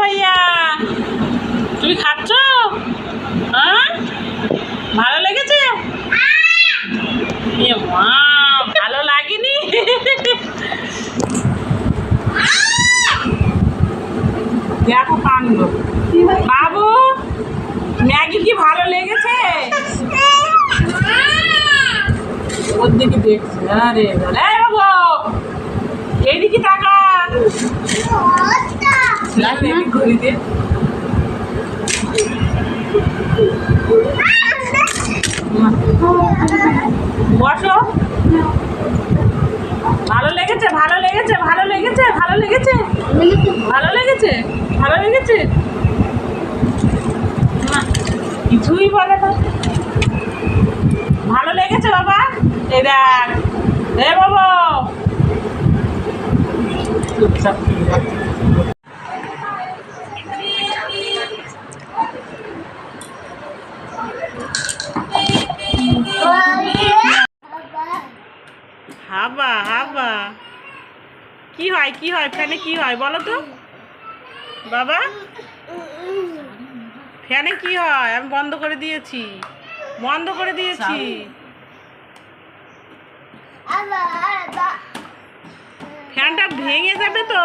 ভাইয়া। তুমি খাচ্ছ? হ্যাঁ? ভালো লেগেছে? এ মা, ভালো লাগেনি? দেখো কাণ্ড। বাবু, ম্যাগি কি ভালো লেগেছে? ওর দিকে দেখছি। আরে বলে "এই বাবু, এইদিকে টাকা ঘুরি দিয়ে বসো। ভালো লেগেছে ভালো লেগেছে ভালো লেগেছে ভালো লেগেছে। ভালো লেগেছে ভালো লেগেছে। কিছুই বলে না। ভালো লেগেছে বাবা। এই দেখ। এ বাবা। চুপচাপ। হাবা হাবা। কি হয় কি হয়? ফ্যানে কি হয় বলো তো। বাবা? ফ্যানে কি হয়? আমি বন্ধ করে দিয়েছি। বন্ধ করে দিয়েছি। ফ্যানটা ভেঙে যাবে তো।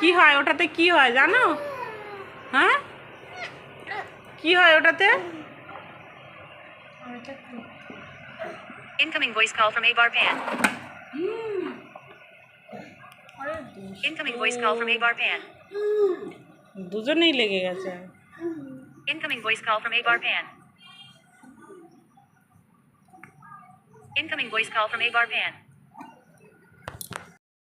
কি হয় ওটাতে কি হয় জানো হ্যাঁ কি হয় ওটাতে Incoming voice call from Abar Pan. Incoming voice call from Abar Pan. দুজনেই লেগে গেছে Incoming voice call from Abar Pan. Incoming voice call from Abar Pan.